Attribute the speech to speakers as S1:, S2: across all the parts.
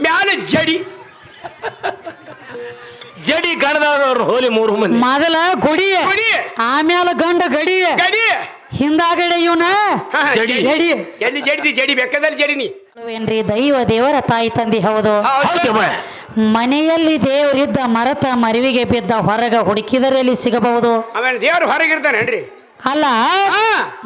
S1: ಮ್ಯಾಲ ಜಡಿ.
S2: ಜಡಿ ಗಣದವ್ರ ಹೋಲಿ ಮೂರು ಮಂದಿ.
S3: ಮೊದಲ ಗುಡಿ.
S1: ಗುಡಿ.
S3: ಆಮ್ಯಾಲ ಗಂಡ ಗಡಿ.
S1: ಗಡಿ.
S3: ಹಿಂದಾಗಡೆ ಇವನ
S2: ಜಡಿ.
S3: ಜಡಿ.
S1: ಎಲ್ಲಿ ಜಡಿದಿ? ಜಡಿ ಬೆಕ್ಕದಲ್ಲಿ ಜಡಿನಿ.
S3: ಏನ್ರಿ ದೈವ ದೇವರ ತಾಯಿ ತಂದಿ ಹೌದು.
S2: ಹೌದಮ್ಮ
S3: ಮನೆಯಲ್ಲಿ ದೇವರಿದ್ದ ಮರತ ಮರಿವಿಗೆ ಬಿದ್ದ ಹೊರಗ ಹುಡುಕಿದರೆ ಎಲ್ಲಿ ಸಿಗಬಹುದು?
S1: ಆಮೇಲೆ ದೇವ್ರು ಹೊರಗಿರ್ತಾನೆ
S3: ಅಲ್ಲ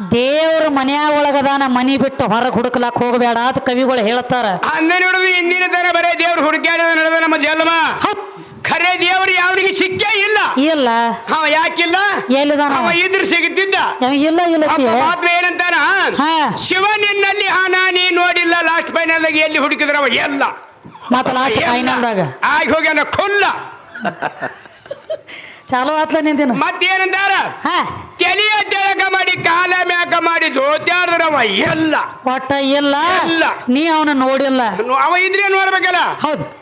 S3: ದೇವ್ರ ಮನೆಯ ಒಳಗದಾನ ಮನಿ ಬಿಟ್ಟು ಹೊರಗೆ ಹುಡುಕ್ಲಾಕ್ ಹೋಗಬೇಡ ಅಂತ ಕವಿಗಳು ಹೇಳ್ತಾರ.
S1: ಅಂದ ನೋಡುದು ಇಂದಿನ ತರ ಬರೇ ದೇವ್ರು ಹುಡುಕ್ಯಾಡ ನಡೆದ ನಮ್ಮ ಜನ್ಮ.
S3: ಹತ್
S1: ಖರೆ ದೇವ್ರು ಯಾವನಿಗೆ ಸಿಕ್ಕೇ ಇಲ್ಲ.
S3: ಇಲ್ಲ.
S1: ಅವ ಯಾಕಿಲ್ಲ?
S3: ಎಲ್ಲಿದಾನ?
S1: ಅವ ಇದ್ರ ಸಿಗುತ್ತಿದ್ದ
S3: ಅವ ಇಲ್ಲ ಇಲ್ಲ
S1: ಒಬ್ಬ ಮಾತ್ರ ಏನಂತಾನ?
S3: ಹಾ.
S1: ಶಿವ ನಿನ್ನಲ್ಲಿ ಹಾನ ನೀ ನೋಡಿಲ್ಲ ಲಾಸ್ಟ್ ಫೈನಲ್ ಎಲ್ಲಿ ಹುಡುಕಿದ್ರ ಅವ? ಎಲ್ಲ.
S3: ಮತ್ತ ಲಾಸ್ಟ್ ಫೈನಲ್ದಾಗ
S1: ಆಗಿ ಹೋಗ್ಯಾನ ಖುಲ್ಲ.
S3: ಚಾಲು ಆತ್ಲ ನಿಂದಿನ?
S1: ಮತ್ತೇನಂತಾರ
S3: ಹಾ.
S1: ತೆಲಿಯ ತೆಳಕ ಮಾಡಿ ಕಾಲ ಮ್ಯಾಕ ಮಾಡಿ ಜೋತ್ಯಾಡ್ರವ ಎಲ್ಲ.
S3: ಒಟ್ಟ ಇಲ್ಲ
S1: ಇಲ್ಲ.
S3: ನೀ ಅವನ ನೋಡಿಲ್ಲ.
S1: ಅವ ಇದ್ರೆ ನೋಡ್ಬೇಕಲ್ಲ?
S3: ಹೌದು.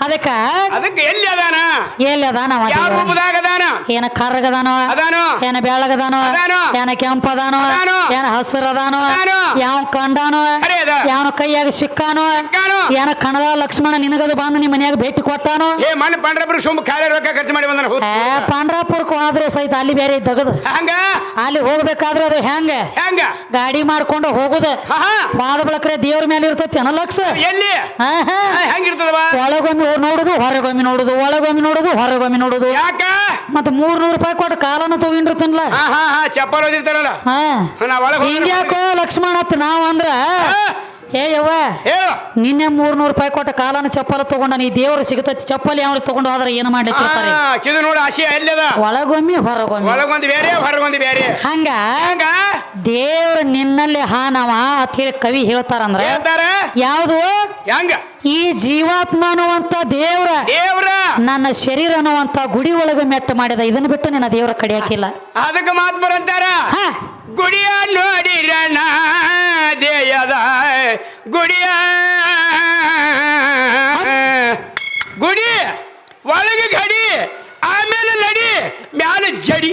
S3: ಅದಕ್ಕ?
S1: ಅದಕ್ಕೆ ಎಲ್ಲಿ ಅದಾನ?
S3: ಎಲ್ಲಿ ಅದಾನ ಅವ
S1: ಯಾವ? ರೂಪದಾಗ ಅದಾನ?
S3: ಏನ ಕರ್ರಗದಾನೋ
S1: ಅದಾನೋ?
S3: ಏನ ಬೆಳಗದಾನೋ
S1: ಅದಾನೋ.
S3: ಏನ ಕೆಂಪದಾನೋ
S1: ಅದಾನೋ.
S3: ಏನ ಹಸಿರದಾನೋ
S1: ಅದಾನೋ.
S3: ಯಾವ ಕಂಡಾನೋ?
S1: ಅರೆ ಅದ.
S3: ಯಾವ ಕೈಯಾಗ ಸಿಕ್ಕಾನೋ. ಏನ ಕಣದ ಲಕ್ಷ್ಮಣ ನಿನಗದು ಬಂದು ನಿಮ್ಮ ಮನ್ಯಾಗ ಭೇಟಿ ಕೊಟ್ಟಾನೋ?
S1: ಏ ಮನೆ ಪಾಂಡ್ರಪುರ ಸುಮ್ಮ ಖಾಲಿ ರೊಕ್ಕ ಖರ್ಚು ಮಾಡಿ ಬಂದನ.
S3: ಏ ಪಾಂಡ್ರಾಪುರಕ್ಕೆ ಹೋದ್ರೆ ಸಹಿತ ಅಲ್ಲಿ ಬೇರೆ ತೆಗದು
S1: ಹಂಗ?
S3: ಅಲ್ಲಿ ಹೋಗ್ಬೇಕಾದ್ರೆ ಅದು ಹೆಂಗ?
S1: ಹೆಂಗ?
S3: ಗಾಡಿ ಮಾಡ್ಕೊಂಡು ಹೋಗುದ.
S1: ಹಾ, ಹಾ.
S3: ಬಳಕ್ರೆ ದೇವ್ರ ಮೇಲೆ ಇರ್ತೈತಿ ಅನ ಲಕ್ಷ
S1: ಎಲ್ಲಿ?
S3: ಹಾ, ಹಾ.
S1: ಹೆಂಗಿರ್ತದವ
S3: ಒಳಗೊಮ್ಮೆ ನೋಡುದು ಹೊರಗೊಮ್ಮೆ ನೋಡುದು ಒಳಗೊಮ್ಮೆ ನೋಡುದು ಹೊರಗೊಮ್ಮೆ ನೋಡುದು.
S1: ಯಾಕೆ?
S3: ಮತ್ತ ಮೂರ್ ನೂರು ರೂಪಾಯಿ ಕೊಟ್ಟು ಕಾಲನ ತಗೊಂಡಿರ್ತೀನಲ್ಲ.
S1: ಹಾ ಹಾ ಹಾ ಚಪ್ಪಲ್ ಓದಿರ್ತಾರಲ್ಲ
S3: ಹಾ.
S1: ಒಳಗೆ
S3: ಹಿಂಗ್ಯಾಕೋ ಲಕ್ಷ್ಮಣ ಅತ್ ನಾವ್ ಅಂದ್ರ ಏ ಯವ್ವ
S1: ಹೇಳು.
S3: ನಿನ್ನೆ ಮೂರ್ ನೂರು ರೂಪಾಯಿ ಕೊಟ್ಟ ಕಾಲನ ಚಪ್ಪಲ ತಗೊಂಡ ನೀ ದೇವ್ರು ಸಿಗತೈತಿ ಚಪ್ಪಲ್ ಯಾವ ತಗೊಂಡು ಹೋದ್ರೆ ಏನು ಮಾಡ್ಲಿಕ್ಕೆ
S1: ಆ, ಕಿದು ನೋಡು ಆಶೆ ಎಲ್ಲಿದ?
S3: ಒಳಗೊಮ್ಮೆ ಹೊರಗೊಮ್ಮೆ.
S1: ಒಳಗೊಂದು ಬೇರೆ ಹೊರಗೊಂದು ಬೇರೆ.
S3: ಹಂಗ?
S1: ಹಂಗ?
S3: ದೇವ್ರ ನಿನ್ನಲ್ಲಿ ಹಾನವ ಅಂತ ಹೇಳಿ ಕವಿ ಹೇಳ್ತಾರಂದ್ರ
S1: ಹೇಳ್ತಾರ.
S3: ಯಾವುದು?
S1: ಹೆಂಗ?
S3: ಈ ಜೀವಾತ್ಮ ಅನ್ನುವಂತ ದೇವ್ರ
S1: ದೇವ್ರ.
S3: ನನ್ನ ಶರೀರ ಅನ್ನುವಂತ ಗುಡಿ ಒಳಗೆ ಮೆಟ್ಟ ಮಾಡಿದ ಇದನ್ನ ಬಿಟ್ಟು ನಿನ್ನ ದೇವ್ರ ಕಡಿಯಾಕಿಲ್ಲ
S1: ಅದಕ್ಕೆ ಮಾತು ಬರಂತಾರ? ಗುಡಿಯ ನೋಡಿರಣ ದೇಯದ ಗುಡಿಯ ಗುಡಿ ಒಳಗೆ ಗಡಿ ಆಮೇಲೆ ನಡಿ ಮ್ಯಾಲ ಜಡಿ.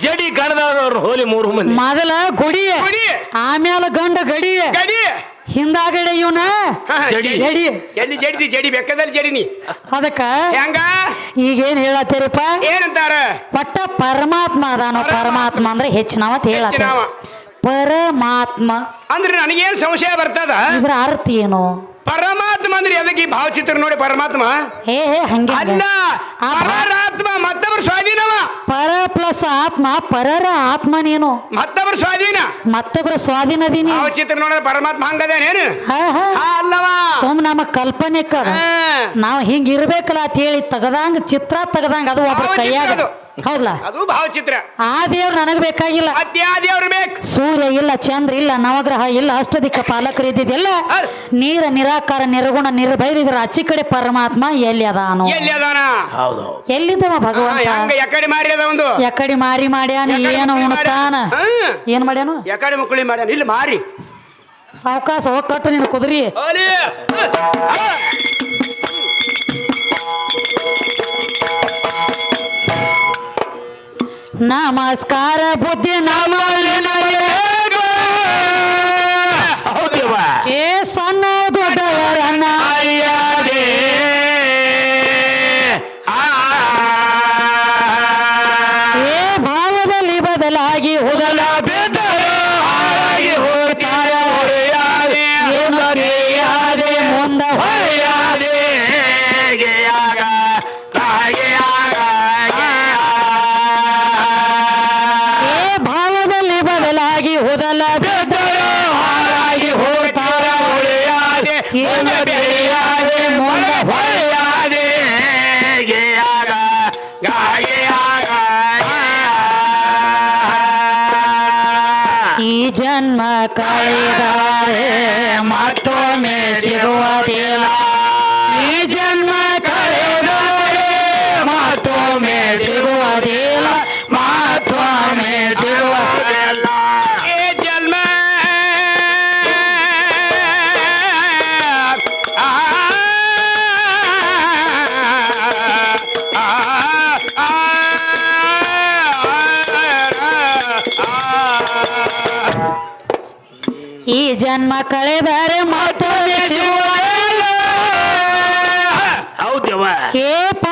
S2: ಜಡಿ ಗಣದವ್ರ ಹೋಲಿ ಮೂರು ಮಂದಿ.
S3: ಮೊದಲ ಗುಡಿ
S1: ಗುಡಿ.
S3: ಆಮ್ಯಾಲ ಗಂಡ ಗಡಿ.
S1: ಗಡಿ.
S3: ಹಿಂದಾಗಡೆ ಇವನ
S2: ಜಡಿ.
S3: ಜಡಿ.
S1: ಎಲ್ಲಿ ಜಡಿದಿ? ಜಡಿ ಬೆಕ್ಕದಲ್ಲಿ ಜಡಿನಿ
S3: ಅದಕ್ಕ
S1: ಹೆಂಗ?
S3: ಈಗೇನ್ ಹೇಳತ್ತೀರಪ್ಪ?
S1: ಏನಂತಾರ?
S3: ಒಟ್ಟ ಪರಮಾತ್ಮ ಅದಾನ ಪರಮಾತ್ಮ. ಅಂದ್ರೆ ಹೆಚ್ಚಿನವ ಅಂತ ಹೇಳತ್ತ ಪರಮಾತ್ಮ.
S1: ಅಂದ್ರೆ ನನಗೇನ್ ಸಂಶಯ ಬರ್ತದ?
S3: ಇದ್ರ ಅರ್ಥ ಏನು?
S1: ಪರಮಾತ್ಮ ಅಂದ್ರೆ ಅದಕ್ಕೆ ಈ ಭಾವಚಿತ್ರ ನೋಡಿ ಪರಮಾತ್ಮ?
S3: ಹೇ ಹೇ ಹಂಗೆ
S1: ಅಲ್ಲ
S3: ಆ ಪರ ಪ್ಲಸ್ ಆತ್ಮ ಪರರ ಆತ್ಮನೇನು?
S1: ಮತ್ತೊಬ್ಬರ ಸ್ವಾಧೀನ?
S3: ಮತ್ತೊಬ್ಬರ ಸ್ವಾಧೀನದೀನಿ?
S1: ಚಿತ್ರ ನೋಡಿದ್ರೆ ಪರಮಾತ್ಮ ಹಂಗದೇನೇನು? ಅಲ್ಲವ?
S3: ಸುಮ್ ನಮ್ಮ ಕಲ್ಪನೆ. ನಾವ್ ಹಿಂಗ ಇರ್ಬೇಕಲ್ಲ ಅಂತ ಹೇಳಿ ತಗದಂಗ ಚಿತ್ರ ತಗದಂಗ ಅದು
S1: ಒಬ್ಬರು
S3: ಕೈಯಾಗ. ಹೌದಲ್ಲ
S1: ಅದು ಭಾವಚಿತ್ರ
S3: ಆ ದೇವ್ರು ನನಗೆ ಬೇಕಾಗಿಲ್ಲ.
S1: ಬೇಕು.
S3: ಸೂರ್ಯ ಇಲ್ಲ ಚಂದ್ರ ಇಲ್ಲ ನವಗ್ರಹ ಇಲ್ಲ ಅಷ್ಟದಿಕ್ಕ ಪಾಲಕರು ಇದ್ದಿದ್ದೆಲ್ಲ ನೀರ ನಿರಾಕಾರ ನಿರ್ಗುಣ ನಿರ್ಭೈರಿದ್ರ ಅಚ್ಚಿ ಆಚಿ ಕಡೆ ಪರಮಾತ್ಮ ಎಲ್ಲಿ ಅದಾನು?
S1: ಎಲ್ಲಿ ಅದಾನ?
S2: ಹೌದು
S3: ಎಲ್ಲಿದ್ದವ ಭಗವಂತ?
S1: ಹೆಂಗ ಎಕಡೆ ಮಾರಿ ಅದ ಒಂದು?
S3: ಎಕಡಿ ಮಾರಿ ಮಾಡ್ಯಾನ ಏನು ಉಣತಾನ. ಏನ್ ಮಾಡ್ಯಾನು?
S1: ಎಕಡೆ ಮಕ್ಕಳಿ ಮಾಡ್ಯಾನ ಇಲ್ಲಿ ಮಾರಿ.
S3: ಸಾವಕಾಶ ಹೋಗ್ಕಟ್ಟು ನಿನ್ನ ಕುದುರಿ. ನಮಸ್ಕಾರ ಬುದ್ಧಿ ನಾಮ
S2: ಹೌದವ್ವ
S3: ಏ ಸಣ್ಣ ಕಳೆದರೆ ಮತ್ತೊಮ್ಮೆ ಸಿಗುವುದಿಲ್ಲ. ಈ ಜನ್ಮ ಕಳೆದರೆ
S2: ಮತ್ತೊಂದು ಹೌದವ್ವ ಏಪ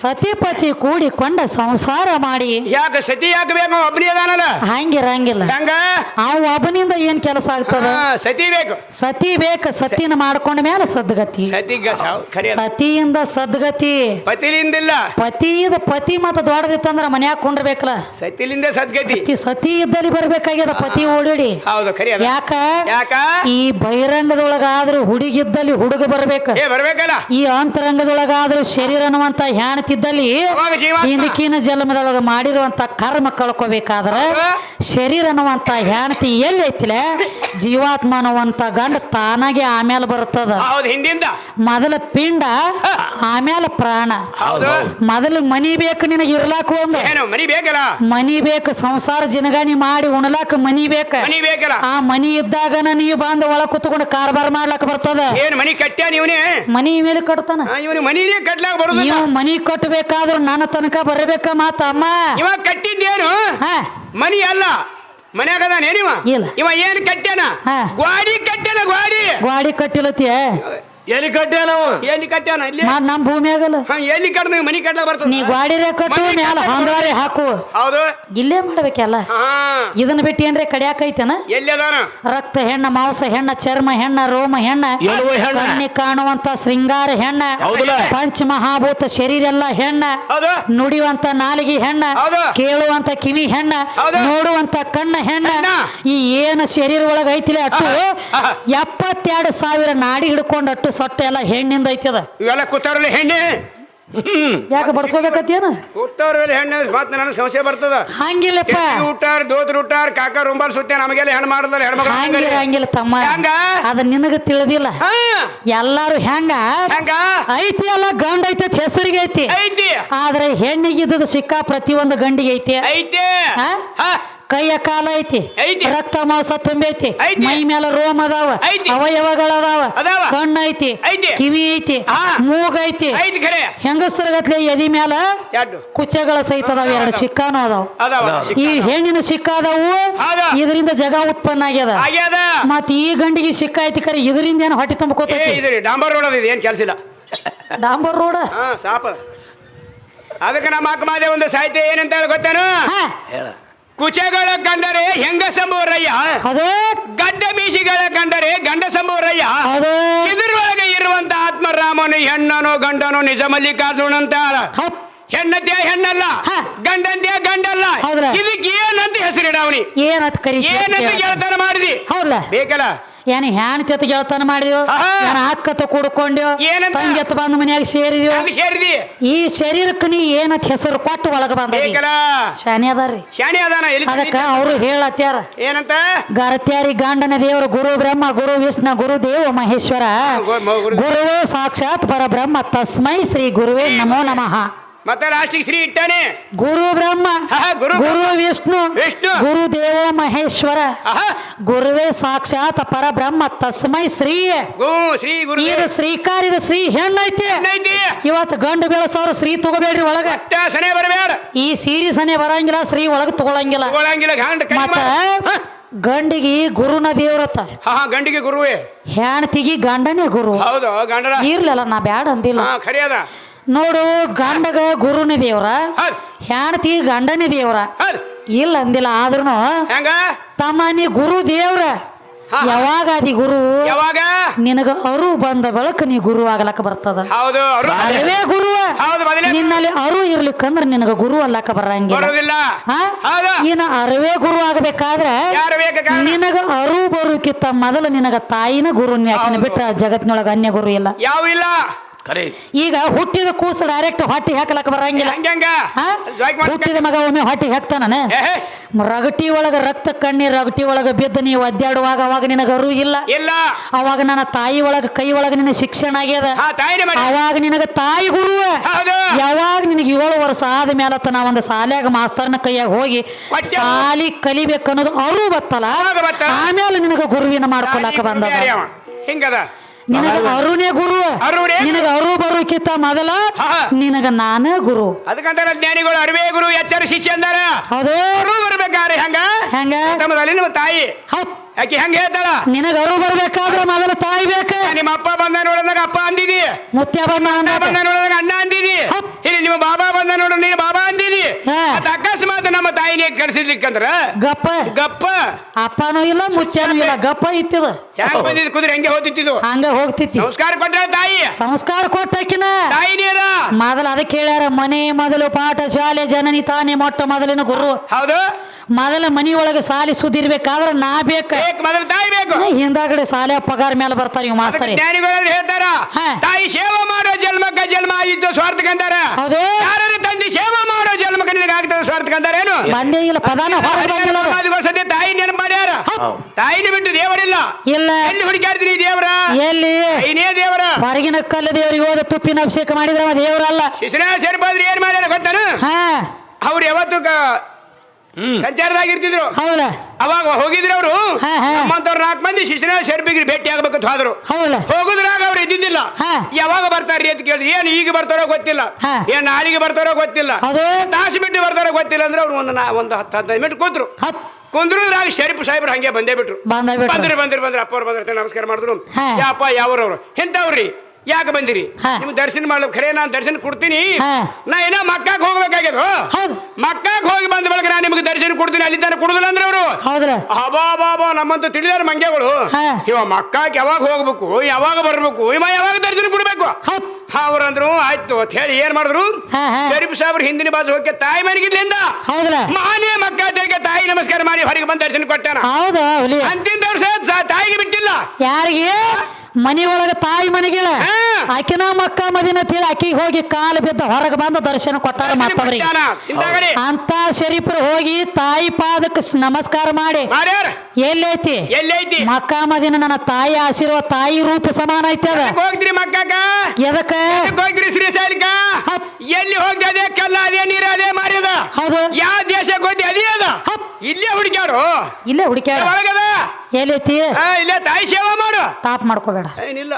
S3: ಸತಿಪತಿ ಕೂಡಿಕೊಂಡ ಸಂಸಾರ ಮಾಡಿ.
S1: ಯಾಕೆ ಸತಿ ಯಾಕೆ ಬೇಕು ಒಬ್ಬನೇ ಅದಾನಲ್ಲ.
S3: ಹಂಗಿರಂಗಿಲ್ಲ
S1: ಹಂಗ?
S3: ಅವ ಒಬ್ಬನಿಂದ ಏನ್ ಕೆಲಸ ಆಗ್ತದ?
S1: ಹಾ, ಸತಿ ಬೇಕು.
S3: ಸತಿ ಬೇಕ ಸತಿನ ಮಾಡ್ಕೊಂಡ ಮೇಲೆ ಸದ್ಗತಿ.
S1: ಸತಿಗ ಸಾವ್ ಖರೆ ಅದ.
S3: ಸತಿಯಿಂದ ಸದ್ಗತಿ.
S1: ಪತಿಲಿಂದಿಲ್ಲ
S3: ಪತಿಯಿಂದ ಪತಿ ಮತ್ತ ದೊಡ್ಡದಿತ್ತಂದ್ರ ಮನ್ಯಾಗ ಕುಂಡ್ರಬೇಕಲ್ಲ.
S1: ಸತಿಲಿಂದ ಸದ್ಗತಿ.
S3: ಸತಿ ಸತಿ ಇದ್ದಲ್ಲಿ ಬರ್ಬೇಕಾಗ್ಯದ ಪತಿ ಓಡಿಡಿ
S1: ಹೌದು ಖರಿ ಅದ.
S3: ಯಾಕ?
S1: ಯಾಕ?
S3: ಈ ಬಹಿರಂಗದೊಳಗಾದ್ರೂ ಹುಡುಗಿದ್ದಲ್ಲಿ ಹುಡುಗ ಬರ್ಬೇಕ.
S1: ಏ ಬರ್ಬೇಕಲ್ಲ.
S3: ಈ ಅಂತರಂಗದೊಳಗಾದ್ರೂ ಶರೀರ ಅನ್ನುವಂತ ಹೆಣ್ತಿದ್ದಲ್ಲಿ
S1: ಅವಾಗ
S3: ಹಿಂದಕ್ಕಿನ ಜನ್ಮದೊಳಗ ಮಾಡಿರುವಂತ ಕರ್ಮ ಕಳ್ಕೋಬೇಕಾದ್ರೆ. ಶರೀರ ಅನ್ನುವಂತ ಹೆಣ್ತಿ ಎಲ್ಲಿ ಐತಿಲ? ಜೀವಾತ್ಮ ಅನ್ನುವಂತ ಗಂಡ ತಾನಾಗೆ ಆಮೇಲೆ ಬರ್ತದ ಮೊದಲ ಪಿಂಡ ಆಮೇಲೆ ಪ್ರಾಣ. ಮೊದಲು ಮನಿ ಬೇಕು ನಿನಗೆ ಇರ್ಲಾಕ ಒಂದು
S1: ಮನಿ
S3: ಬೇಕು ಸಂಸಾರ ಜಿನಗಾಣಿ ಮಾಡಿ ಉಣಲಾಕ ಮನಿ ಬೇಕ. ಆ ಮನಿ ಇದ್ದಾಗನ ನೀವು ಬಂದು ಒಳ ಕುತ್ಕೊಂಡು ಕಾರ್ಬಾರ್ ಮಾಡ್ಲಾಕ ಬರ್ತದ.
S1: ಏನ್ ಮನಿ
S3: ಮೇಲೆ ಕಟ್ತಾನ.
S1: ಮನಿ ಕಟ್ಲಾಕ
S3: ಮನಿ ಕಟ್ಟಬೇಕಾದ್ರೂ ನನ್ನ ತನಕ ಬರಬೇಕ ಮಾತ ಅಮ್ಮ
S1: ಇವ ಕಟ್ಟಿದ್ದೇನು?
S3: ಹಾ.
S1: ಮನಿ ಅಲ್ಲ. ಮನ್ಯಾಗ ಅದಾನ ಏನಿವ
S3: ಇಲ್ಲ.
S1: ಇವ ಏನ್ ಕಟ್ಟ್ಯಾನ?
S3: ಹಾ.
S1: ಗ್ವಾಡಿ ಕಟ್ಟ್ಯಾನ ಗ್ವಾಡಿ?
S3: ಗಾಡಿ ಕಟ್ಟಿಲತ್ತಿಯ?
S2: ಎಲ್ಲಿ ಕಟ್ಟೆ ನಾವು?
S1: ಎಲ್ಲಿ ಕಟ್ಟ್ಯಾನ ಇಲ್ಲಿ?
S3: ಮತ್ ನಮ್ ಭೂಮಿ ಆಗಲ್ಲ.
S1: ಹಾ, ಎಲ್ಲಿ ಕಟ್ಟ ಮನಿ ಕಟ್ಲಾಕ ಬರ್ತದ.
S3: ನೀ ಗಾಡಿ ಕಟ್ಟು ಮ್ಯಾಲ ಹೊಂದಾರಿ ಹಾಕು.
S1: ಹೌದು.
S3: ಇಲ್ಲೇ ಮಾಡ್ಬೇಕಲ್ಲ?
S1: ಹಾ.
S3: ಇದನ್ನ ಬಿಟ್ಟು ಏನ್ರೆ ಕಡಿಯಾಕೈತೇನ
S1: ಎಲ್ಲಿ ಅದಾನ?
S3: ರಕ್ತ ಹೆಣ್ಣ ಮಾಂಸ ಹೆಣ್ಣ ಚರ್ಮ ಹೆಣ್ಣ ರೋಮ ಹೆಣ್ಣ
S2: ಎಲುಬು ಹೆಣ್ಣ.
S3: ಕಣ್ಣಿ ಕಾಣುವಂತ ಶೃಂಗಾರ ಹೆಣ್ಣ
S2: ಹೌದಲ್ಲ?
S3: ಪಂಚಮಹಾಭೂತ ಶರೀರ ಎಲ್ಲ ಹೆಣ್ಣ
S1: ಹೌದು.
S3: ನುಡಿಯುವಂತ ನಾಲಿಗೆ ಹೆಣ್ಣ
S1: ಹೌದು.
S3: ಕೇಳುವಂತ ಕಿವಿ ಹೆಣ್ಣ
S1: ಹೌದು.
S3: ನೋಡುವಂತ ಕಣ್ಣ ಹೆಣ್ಣ. ಈ ಏನು ಶರೀರ ಒಳಗ ಐತಿಲೆ ಅಟ್ಟು. ಎಪ್ಪತ್ತೆರಡು ಸಾವಿರ ನಾಡಿ ಹಿಡ್ಕೊಂಡು ಅಟ್ಟು ಸೊಟ್ಟು ಎಲ್ಲ ಹೆಣ್ಣಿಂದ ಐತದ
S1: ಇವೆಲ್ಲ ಕೂತಾರಲ್ಲಿ ಹೆಣ್ಣೆ?
S3: ಯಾಕೆ ಬಡ್ಸ್ಕೋಬೇಕತ್ತೇನ
S1: ಕೂತವ್ರಲ್ಲಿ ಹೆಣ್ಣೆ ಮಾತ್ರ ನನಗೆ ಸಮಸ್ಯೆ ಬರ್ತದ.
S3: ಹಂಗಿಲ್ಲಪ್ಪ.
S1: ಊಟಾರ್ ದೋತ್ರ ಊಟಾರ್ ಕಾಕ ರುಂಬಾರ್ ಸುತ್ತೆ ನಮಗೆಲ್ಲ ಹೆಣ್ಣು ಮಾಡಿದ್ರೆ ಹೆಣ್ಮಕ್ಳು
S3: ಹಂಗಿಲ್ಲ ಹಂಗಿಲ್ಲ. ತಮ್ಮ.
S1: ಹೆಂಗ?
S3: ಅದ ನಿನಗ ತಿಳಿದಿಲ್ಲ.
S1: ಹಾ.
S3: ಎಲ್ಲಾರು ಹೆಂಗ?
S1: ಹೆಂಗ?
S3: ಐತಿ ಅಲ್ಲ ಗಂಡ ಐತಿ ಹೆಸರಿಗೆ ಐತಿ.
S1: ಐತಿ.
S3: ಆದ್ರೆ ಹೆಣ್ಣಿಗಿದ್ದದ ಸಿಕ್ಕ ಪ್ರತಿಯೊಂದು ಗಂಡಿಗೆ ಐತಿ.
S1: ಐತಿ.
S3: ಹಾ? ಕೈಯ ಕಾಲ ಐತಿ
S1: ಐತಿ.
S3: ರಕ್ತ ಮಾಂಸ ತುಂಬೈತಿ. ಮೈ ಮೇಲೆ ರೋಮ್ ಅದಾವ
S1: ಐತಿ.
S3: ಅವಯವಗಳದಾವ
S1: ಅದಾವ.
S3: ಕಣ್ಣು ಐತಿ
S1: ಐತಿ.
S3: ಕಿವಿ ಐತಿ
S1: ಮೂಗ
S3: ಮೂಗ್ ಐತಿ. ಹೆಂಗಸರಗತ್ಲೆ ಎದಿ ಮ್ಯಾಲ ಕುಚ್ಚೆಗಳ ಸಹಿತ ಅದಾವ ಎರಡು ಸಿಕ್ಕಾನು ಅದಾವ.
S1: ಅದಾವ
S3: ಈ ಹೆಣ್ಣಿನ ಸಿಕ್ಕ ಅದಾವು. ಇದರಿಂದ ಜಗ ಉತ್ಪನ್ನ ಆಗ್ಯದ.
S1: ಆಗ್ಯಾದ.
S3: ಮತ್ ಈ ಗಂಡಿಗೆ ಸಿಕ್ಕ ಐತಿ ಕರೆ ಇದರಿಂದ ಏನು ಹೊಟ್ಟೆ
S1: ತುಂಬಕೋತ
S3: ತುಂಬಕೋತೈತಿ
S1: ಡಾಂಬರ್ ರೋಡ್ ಅದು ಏನ್ ಕೆಲಸ ಇಲ್ಲ.
S3: ಡಾಂಬರ್ ರೋಡ?
S1: ಹಾ ಸಾಪ. ಅದಕ್ಕೆ ನಮ್ಮ ಅಕ್ಕ ಮಾದೇ ಒಂದು ಸಾಹಿತ್ಯ ಏನಂತ ಹೇಳಿ ಗೊತ್ತೇನು?
S3: ಹಾ.
S1: ಕುಚಗಳ ಕಂಡರೆ ಹೆಂಗಸಂಬೋರಯ್ಯ
S3: ಅದೇ.
S1: ಗಡ್ಡ ಮೀಸಿಗಳ ಕಂಡರೆ ಗಂಡಸಂಬೋರಯ್ಯ
S3: ಅದೇ.
S1: ಇದರೊಳಗೆ ಇರುವಂತ ಆತ್ಮರಾಮನು ಹೆಣ್ಣನು ಗಂಡನು ನಿಜ ಮಲ್ಲಿಕಾರ್ಜುನ ಅಂತ ಹೆಣ್ಣಲ್ಲ.
S3: ಹಾ.
S1: ಗಂಡಂದೇ ಗಂಡಲ್ಲ
S3: ಹೌದ್ರಾ?
S1: ಇದಕ್ಕೆ ಏನಂತ ಹೆಸರಿಡವನಿ
S3: ಏನತ್ ಕರಿ
S1: ಏನಂತ ಗೆಳತನ ಮಾಡಿದಿ?
S3: ಹೌದಲ್ಲ
S1: ಬೇಕಲ್ಲ?
S3: ಏನ ಹ್ಯಾನ್ ತೆತ್ತ ಗೆಳತನ ಮಾಡಿದ್ಯೋ. ಏನ್ ಅಕ್ಕತ ಕುಡ್ಕೊಂಡ್ಯೋ? ತಂಗೆತ್ತ ಬಂದ ಮನ್ಯಾಗ ಸೇರಿದ್ಯೋ?
S1: ಸೇರಿದಿ?
S3: ಈ ಶರೀರಕ್ಕೆ ನೀ ಏನತ್ ಹೆಸರು ಕೊಟ್ಟು ಒಳಗ ಬಂದ? ಶಾನೆ ಅದಾರ್ರಿ
S1: ಶಾಣಿ ಅದಾನ?
S3: ಅದಕ್ಕ ಅವರು ಹೇಳತ್ಯಾರ.
S1: ಏನಂತ?
S3: ಗರತ್ಯಾರಿ ಗಂಡನ ದೇವರು ಗುರು ಬ್ರಹ್ಮ ಗುರು ವಿಷ್ಣು ಗುರು ದೇವ ಮಹೇಶ್ವರ.
S1: ಗುರು-
S3: ಗುರುವೇ ಸಾಕ್ಷಾತ್ ಪರಬ್ರಹ್ಮ. ತಸ್ಮೈ ಶ್ರೀ ಗುರುವೇ ನಮೋ ನಮಃ.
S1: ಮತ್ತೆ ಲಾಸ್ಟಿಗೆ ಶ್ರೀ ಇಟ್ಟಾನೆ.
S3: ಗುರು ಬ್ರಹ್ಮ
S1: ಆಹಾ, ಗುರು
S3: ಗುರು ವಿಷ್ಣು
S1: ವಿಷ್ಣು.
S3: ಗುರು ದೇವ ಮಹೇಶ್ವರ.
S1: ಆಹಾ
S3: ಗುರುವೇ ಸಾಕ್ಷಾತ್ ಪರಬ್ರಹ್ಮ ತಸ್ಮೈ ಶ್ರೀ.
S1: ಗು ಶ್ರೀ ಗುರು
S3: ಇದು ಶ್ರೀಕಾರ ಇದು ಶ್ರೀ ಹೆಣ್ಣೈತಿ.
S1: ಐತಿ
S3: ಇವತ್ತು ಗಂಡು ಬೆಳೆಸೋರು ಶ್ರೀ ತಗೋಬೇಡ್ರಿ ಒಳಗ.
S1: ಅಟ್ಟ ಸನೆ ಬರಬೇಡ.
S3: ಈ ಸೀರಿ ಸನೆ ಬರಂಗಿಲ್ಲ ಶ್ರೀ ಒಳಗ ತಗೊಳಂಗಿಲ್ಲ.
S1: ತಗೊಳಂಗಿಲ್ಲ ಕೈ
S3: ಮತ್ತ ಗಂಡಿಗೆ ಗುರುನ ದೇವ್ರತ
S1: ಹಾ ಹಾ ಗಂಡಿಗೆ ಗುರುವೇ.
S3: ಹೆಣ್ತಿಗಿ ಗಂಡನೇ ಗುರು.
S1: ಹೌದು ಗಂಡರ
S3: ಇರ್ಲಿಲ್ಲ ನಾ ಬ್ಯಾಡ ಅಂದಿಲ್ಲ.
S1: ಹಾ ಖರಿ ಅದ.
S3: ನೋಡು ಗಂಡಗ ಗುರುನ ದೇವ್ರ ಹೆಂಡತಿ ಗಂಡನ ದೇವರ ಇಲ್ಲ ಅಂದಿಲ್ಲ ಆದ್ರೂ ತಮ್ಮ ನೀ ಗುರು ದೇವ್ರ. ಯಾವಾಗ ಅದಿ ಗುರು?
S1: ಯಾವಾಗ?
S3: ನಿನಗ ಅರು ಬಂದ ಬಳಕ ನೀ ಗುರು ಆಗ್ಲಕ್ಕ ಬರ್ತದ. ಅರವೇ ಗುರು. ನಿನ್ನಲ್ಲಿ ಅರು ಇರ್ಲಿಕ್ಕಂದ್ರ ನಿನಗ ಗುರು ಅಲ್ಲಕ್ಕ ಬರಂಗಿಲ್ಲ. ಇನ್ನ ಅರವೇ ಗುರು ಆಗಬೇಕಾದ್ರೆ ನಿನಗ ಅರು ಬರುಕಿತ್ತ ಮೊದಲು ನಿನಗ ತಾಯಿನ ಗುರು ಯಾಕೆ ಬಿಟ್ಟ ಜಗತ್ತಿನೊಳಗ ಅನ್ಯ ಗುರು ಇಲ್ಲ.
S1: ಯಾವ ಇಲ್ಲ?
S3: ಈಗ ಹುಟ್ಟಿದ ಕೂಸು ಡೈರೆಕ್ಟ್ ಹೊಟ್ಟಿ ಹಾಕಲಕ್ಕ ಬರಂಗಿಲ್ಲ. ಹುಟ್ಟಿದ ಮಗ ಒಮ್ಮೆ ಹೊಟ್ಟಿ ಹಾಕ್ತಾನ ರಗಟಿ ಒಳಗ ರಕ್ತ ಕಣ್ಣಿ ರಗಟಿ ಒಳಗ ಬಿದ್ದು ನೀವು ಒದ್ದಾಡುವಾಗ ಅವಾಗ ನಿನಗ ಅರು ಇಲ್ಲ.
S1: ಇಲ್ಲ.
S3: ಅವಾಗ ನನ್ನ ತಾಯಿ ಒಳಗ ಕೈ ಒಳಗ ನಿನ್ನ ಶಿಕ್ಷಣ ಆಗ್ಯದ. ಅವಾಗ ನಿನಗ ತಾಯಿ ಗುರು ಯಾವಾಗ ನಿನಗೆ ಏಳು ವರ್ಷ ಆದ ಮೇಲತ್ತ ನಾ ಒಂದು ಸಾಲ್ಯಾಗ ಮಾಸ್ತರ್ನ ಕೈಯಾಗ ಹೋಗಿ. ಸಾಲಿ ಕಲಿಬೇಕು ಅನ್ನೋದು ಅರು ಬತ್ತಲ್ಲ. ಆಮೇಲೆ ನಿನಗ ಗುರುವಿನ ಮಾಡ್ಕೊಳಕ
S1: ಬಂದ ಹಿಂಗದ?
S3: ನಿನಗ ಅರುಣೇ ಗುರು.
S1: ಗುರು.
S3: ನಿನಗ ಅರು ಬರೋಕಿತ್ತ ಮೊದಲ. ನಿನಗ ನಾನೇ ಗುರು.
S1: ಅದಕ್ಕಂತಾರ ಜ್ಞಾನಿಗಳು ಅರಿವೇ ಗುರು ಎಚ್ಚರ ಶಿಷ್ಯ ಅಂದಾರ.
S3: ಹೌದು.
S1: ಅವರು ಬರ್ಬೇಕಾರೆ ಹಂಗ?
S3: ಹೆಂಗ?
S1: ತಮ್ಮದಲ್ಲಿ ನಿಮ್ಮ ತಾಯಿ. ಯಾಕೆ ಹೆಂಗ ಹೇಳ್ತಾಳ?
S3: ನಿನಗ ಅರು ಬರ್ಬೇಕಾದ್ರೆ ಮೊದಲ ತಾಯಿ ಬೇಕ.
S1: ನಿಮ್ಮ ಅಪ್ಪ ಬಂದ ನೋಡಿದಾಗ ಅಪ್ಪ ಅಂದಿದಿ.
S3: ಮುತ್ಯ ಬಂದ
S1: ಅಣ್ಣ ಬಂದ ನೋಡಿದಾಗ ಅಣ್ಣ ಅಂದಿದಿ. ಇಲ್ಲಿ ನಿಮ್ಮ ಬಾಬಾ ಬಂದ ನೋಡು ನೀನು ಬಾಬಾ ಅಂದಿದಿ.
S3: ಹಾ.
S1: ಮತ್ತ ಅಕಸ್ಮಾತ್ ನಮ್ಮ ತಾಯಿನೇ ಕರ್ಸಿದ್ಲಿಕ್ಕಂದ್ರ?
S3: ಗಪ್ಪ.
S1: ಗಪ್ಪ.
S3: ಅಪ್ಪನೂ ಇಲ್ಲ ಮುಚ್ಚಾನು ಇಲ್ಲ ಗಪ್ಪ ಇತ್ತಿದ.
S1: ಹೆಂಗ್ ಬಂದಿದ್ ಕುದುರೆ? ಹೆಂಗೆ ಹೋಗ್ತಿತ್ತು
S3: ಹಂಗ ಹೋಗ್ತಿತ್ತು.
S1: ಸಂಸ್ಕಾರ ಕೊಟ್ರ ತಾಯಿ?
S3: ಸಂಸ್ಕಾರ ಕೊಟ್ಟಾಕಿನ.
S1: ತಾಯಿನೇ ಅದ.
S3: ಮೊದಲ ಅದಕ್ಕೆ ಹೇಳ್ಯಾರ ಮನೆ ಮೊದಲು ಪಾಠ ಶಾಲೆ ಜನನಿ ತಾನೇ ಮೊಟ್ಟ ಮೊದಲಿನ ಗುರು.
S1: ಹೌದು.
S3: ಮೊದಲ ಮನಿ ಒಳಗೆ ಸಾಲಿ ಸುದಿರ್ಬೇಕಾದ್ರ ನಾ ಬೇಕ.
S1: ಮೊದಲು ತಾಯಿ ಬೇಕು.
S3: ಹಿಂದಾಗಡೆ ಸಾಲೆ ಪಗಾರ ಮೇಲೆ ಬರ್ತಾರ
S1: ನೀವು
S3: ಮಾಸ್ತಾರ.
S1: ಜ್ಞಾನಿಗಳು ಹೇಳ್ತಾರ ತಾಯಿ ಸೇವೆ ಮಾಡೋ ಜನ್ಮಕ್ಕ ಜನ್ಮ ಆಗಿದ್ದು ಸ್ವಾರ್ಥಕಂತಾರ
S3: ಹೌದು.
S1: ಯಾರು ತಂದೆ ಸೇವೆ ಮಾಡೋ ಜನ್ಮಕ್ಕ ನಿನಗೆ ಆಗ್ತದೆ ಸ್ವಾರ್ಥಕಂತಾರ ಏನು?
S3: ಬಂದೇ ಇಲ್ಲ ಪದಾನ
S1: ಸದ್ಯ ತಾಯಿ ನೆನಪು ಮಾಡ್ಯಾರ.
S2: ಹೌದ್.
S1: ತಾಯಿನ ಬಿಟ್ಟು ದೇವರಿಲ್ಲ.
S3: ಇಲ್ಲ.
S1: ಎಲ್ಲಿ ಹುಡುಕಾಡ್ತೀನಿ ದೇವರ?
S3: ಎಲ್ಲಿ?
S1: ಐನೇ ದೇವರ.
S3: ಹೊರಗಿನ ಕಲ್ಲ ದೇವರಿಗೆ ಹೋದ ತುಪ್ಪಿನ ಅಭಿಷೇಕ ಮಾಡಿದ್ರ ದೇವರಲ್ಲ.
S1: ಶಿಶುನ ಸೇರ್ಪಾದ್ರಿ ಏನ್ ಮಾಡ್ಯಾರ ಗೊತ್ತಾನ?
S3: ಹಾ.
S1: ಅವ್ರು ಯಾವತ್ತು ಸಂಚಾರದಾಗಿರ್ತಿದ್ರು. ಅವಾಗ ಹೋಗಿದ್ರು ಅವರು.
S3: ಹಾ, ಹಾ.
S1: ನಮ್ಮಂತವ್ರು ನಾಲ್ಕು ಮಂದಿ ಶಿಶುನ ಶರ್ಬಿಗಿರಿ ಭೇಟಿ ಆಗ್ಬೇಕಂತ ಹೋದ್ರು. ಹೋಗುದ್ರಾಗ ಅವ್ರು ಇದ್ದಿದ್ದಿಲ್ಲ
S3: ಹಾ.
S1: ಯಾವಾಗ ಬರ್ತಾರ್ರಿ ಅಂತ ಕೇಳಿದ್ರು. ಏನು ಈಗ ಬರ್ತಾರೋ ಗೊತ್ತಿಲ್ಲ.
S3: ಹಾ.
S1: ಏನ್ ನಾಳೆಗೆ ಬರ್ತಾರೋ ಗೊತ್ತಿಲ್ಲ.
S3: ಅದು?
S1: ತಾಸು ಬಿಟ್ಟು ಬರ್ತಾರೋ ಗೊತ್ತಿಲ್ಲ ಅಂದ್ರೆ ಅವ್ರು ಒಂದು ನಾ- ಒಂದು ಹತ್ತು ಹದಿನೈದು ಮಿನಿಟ್ ಕೂತ್ರು.
S3: ಹತ್.
S1: ಕುಂದ್ರುದ್ರಾಗ ಶರೀಫ್ ಸಾಹೇಬ್ರು ಹಂಗೆ ಬಂದೇ ಬಿಟ್ರು.
S3: ಬಂದ ಬಿಟ್ರು.
S1: ಬಂದ್ರಿ ಬಂದ್ರಿ ಬಂದ್ರಿ. ಅಪ್ಪ ಅವ್ರು ಬಂದ್ರೆ ನಮಸ್ಕಾರ ಮಾಡಿದ್ರು.
S3: ಹಾ.
S1: ಯಾಪ ಯಾವ್ರವ್ರು? ಎಂತವ್ರಿ ಯಾಕೆ ಬಂದಿರಿ?
S3: ಹಾ.
S1: ನಿಮ್ ದರ್ಶನ ಮಾಡ್ಲಿಕ್ಕೆ ಖರೆ ನಾನು ದರ್ಶನ ಕೊಡ್ತೀನಿ.
S3: ಹಾ.
S1: ನಾ ಏನೋ ಮಕ್ಕಾಕ್ ಹೋಗ್ಬೇಕಾಗ್ಯದು.
S3: ಹೌದು.
S1: ಮಕ್ಕಾಕ್ ಹೋಗಿ ಬಂದ ಬಳಿಕ ನಾನು ನಿಮ್ಗೆ ದರ್ಶನ ಕೊಡ್ತೀನಿ. ಅಲ್ಲಿ ತನಕ ಕೊಡುದಿಲ್ಲ ಅಂದ್ರೆ ಅವರು? ಅಬಾ ಬಾಬಾ ನಮ್ಮಂತ ತಿಳಿದಾರ ಮಂಗ್ಯಗಳು.
S3: ಹಾ.
S1: ಇವ ಮಕ್ಕಾಕ್ ಯಾವಾಗ ಹೋಗ್ಬೇಕು? ಯಾವಾಗ ಬರ್ಬೇಕು? ಇವ ಯಾವಾಗ ದರ್ಶನ ಕೊಡ್ಬೇಕು?
S3: ಹೌದ್.
S1: ಅವ್ರಂದ್ರು ಆಯ್ತು ಅಂತ ಹೇಳಿ ಏನ್ ಮಾಡಿದ್ರು?
S3: ಹಾ, ಹಾ.
S1: ಶರೀಫ್ ಸಾಹೇಬ್ರು ಹಿಂದಿನ ಬಾಜು ಹೋಗಿ ತಾಯಿ ಮನೆಗಿದ್ಲಿಂದ
S3: ಮಾನೇ
S1: ಮಾನೇ ಮಕ್ಕಾದೇವಿಗೆ ತಾಯಿ ನಮಸ್ಕಾರ ಮಾಡಿ ಹೊರಗೆ ಬಂದು ದರ್ಶನ ಕೊಟ್ಟಾನ.
S3: ಹೌದು ಹುಲಿ?
S1: ತಾಯಿಗೆ ಬಿಟ್ಟಿಲ್ಲ.
S3: ಯಾರಿಗೆ? ಮನಿ ಒಳಗ ತಾಯಿ ಮನೆಗಿಳ. ಆಕಿನ ಮಕ್ಕ ಮದಿನ ತಿಳಿ ಆಕಿಗೆ ಹೋಗಿ ಕಾಲು ಬಿದ್ದ ಹೊರಗೆ ಬಂದು ದರ್ಶನ ಕೊಟ್ಟಾರ
S1: ಮಾತಾಡ್ರಿ
S3: ಮತ್ತವ್ರಿಗೆ. ಅಂತ ಶರೀಫರು ಹೋಗಿ ತಾಯಿ ಪಾದಕ್ಕೆ ನಮಸ್ಕಾರ ಮಾಡಿ. ಎಲ್ಲೈತಿ?
S1: ಎಲ್ಲೈತಿ?
S3: ಮಕ್ಕ ಮದಿನ ನನ್ನ ತಾಯಿ ಆಶೀರ್ವಾದ ತಾಯಿ ರೂಪ ಸಮಾನ ಐತಿ ಅದ.
S1: ಹೋಗ್ತೀರಿ ಮಕ್ಕಾಕ
S3: ಎದಕ್ಕ?
S1: ಹೋಗ್ರಿ ಶ್ರೀಶೈಲಿಕ. ಎಲ್ಲಿ ಹೋಗ್ತಿ ಅದೇ ಕಲ್ಲ ಅದೇ ನೀರ ಅದೇ ಮಾರ್ಯದ
S3: ಹೌದು.
S1: ಯಾವ ದೇಶಕ್ಕೆ ಹೋಗ್ತಿ ಅದೇ ಅದ. ಇಲ್ಲೇ ಹುಡುಕ್ಯಾರು.
S3: ಇಲ್ಲೇ ಹುಡುಕ್ಯಾರ.
S1: ಒಳಗದ.
S3: ಎಲ್ಲೈತಿ
S1: ಇಲ್ಲೇ ತಾಯಿ ಸೇವಾ ಮಾಡು.
S3: ತಾಪ್ ಮಾಡ್ಕೋಬೇಡ.
S1: ಏನಿಲ್ಲ.